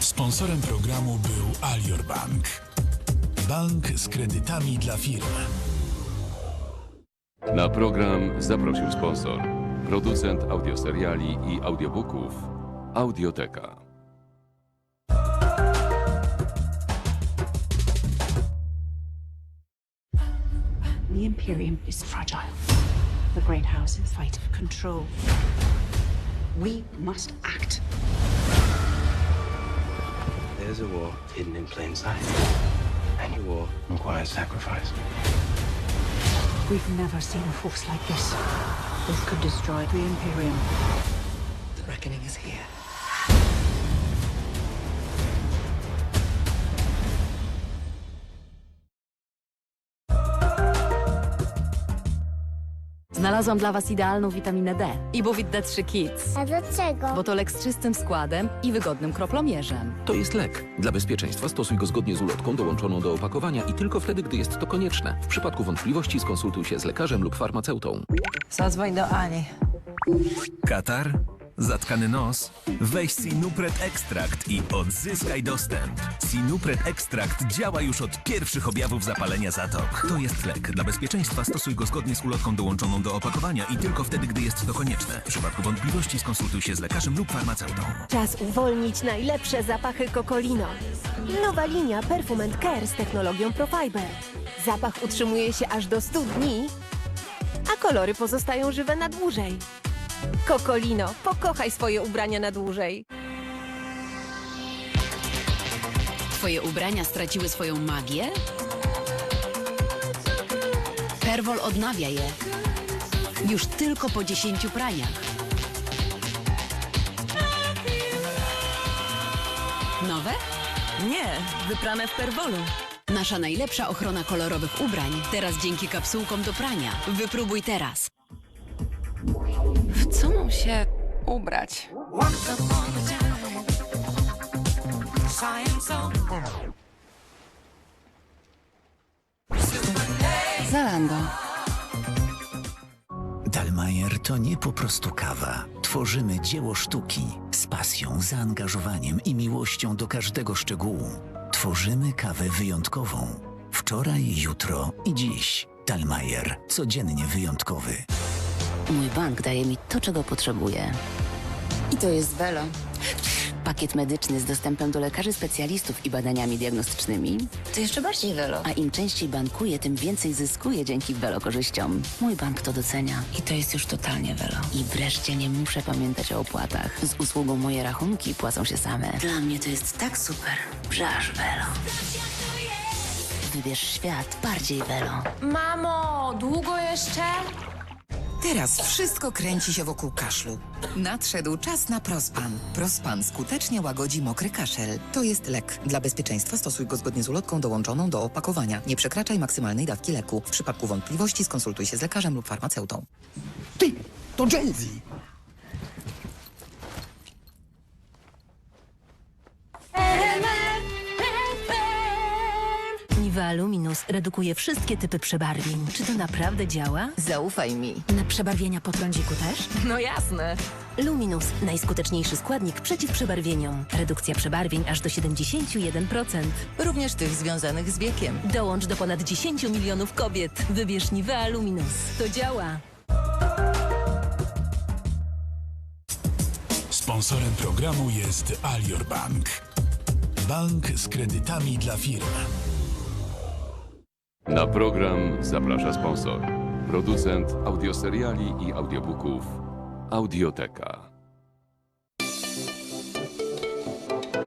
Sponsorem programu był Alior Bank. Bank z kredytami dla firm. Na program zaprosił sponsor, producent audioseriali i audiobooków Audioteka. The Imperium is fragile. The great houses fight for control. We must act. There's a war hidden in plain sight. And your war requires sacrifice. We've never seen a force like this. This could destroy the Imperium. The reckoning is here. Znalazłam dla Was idealną witaminę D. Ibuvit D3 Kids. A dlaczego? Bo to lek z czystym składem i wygodnym kroplomierzem. To jest lek. Dla bezpieczeństwa stosuj go zgodnie z ulotką dołączoną do opakowania i tylko wtedy, gdy jest to konieczne. W przypadku wątpliwości skonsultuj się z lekarzem lub farmaceutą. Zadzwoń do Ani. Katar? Zatkany nos? Weź Sinupret Ekstrakt i odzyskaj dostęp. Sinupret Ekstrakt działa już od pierwszych objawów zapalenia zatok. To jest lek. Dla bezpieczeństwa stosuj go zgodnie z ulotką dołączoną do opakowania i tylko wtedy, gdy jest to konieczne. W przypadku wątpliwości skonsultuj się z lekarzem lub farmaceutą. Czas uwolnić najlepsze zapachy Cocolino. Nowa linia Perfume and Care z technologią Profiber. Zapach utrzymuje się aż do 100 dni, a kolory pozostają żywe na dłużej. Cocolino, pokochaj swoje ubrania na dłużej. Twoje ubrania straciły swoją magię? Perwol odnawia je. Już tylko po 10 praniach. Nowe? Nie, wyprane w Perwolu. Nasza najlepsza ochrona kolorowych ubrań. Teraz dzięki kapsułkom do prania. Wypróbuj teraz. Co mam się ubrać? Zalando. Dalmajer to nie po prostu kawa. Tworzymy dzieło sztuki z pasją, zaangażowaniem i miłością do każdego szczegółu. Tworzymy kawę wyjątkową. Wczoraj, jutro i dziś. Dalmajer. Codziennie wyjątkowy. Mój bank daje mi to, czego potrzebuję. I to jest Velo. Pakiet medyczny z dostępem do lekarzy specjalistów i badaniami diagnostycznymi. To jeszcze bardziej Velo. A im częściej bankuję, tym więcej zyskuję dzięki Velo korzyściom. Mój bank to docenia. I to jest już totalnie Velo. I wreszcie nie muszę pamiętać o opłatach. Z usługą moje rachunki płacą się same. Dla mnie to jest tak super, że aż Velo. Wybierz świat bardziej Velo. Mamo, długo jeszcze? Teraz wszystko kręci się wokół kaszlu. Nadszedł czas na Prospan. Prospan skutecznie łagodzi mokry kaszel. To jest lek. Dla bezpieczeństwa stosuj go zgodnie z ulotką dołączoną do opakowania. Nie przekraczaj maksymalnej dawki leku. W przypadku wątpliwości skonsultuj się z lekarzem lub farmaceutą. Ty, to! Niva Luminous redukuje wszystkie typy przebarwień. Czy to naprawdę działa? Zaufaj mi. Na przebarwienia po trądziku też? No jasne. Luminous, najskuteczniejszy składnik przeciw przebarwieniom. Redukcja przebarwień aż do 71%. Również tych związanych z wiekiem. Dołącz do ponad 10 milionów kobiet. Wybierz Nivea Luminous. To działa. Sponsorem programu jest Alior Bank. Bank z kredytami dla firm. Na program zaprasza sponsor, producent audioseriali i audiobooków Audioteka.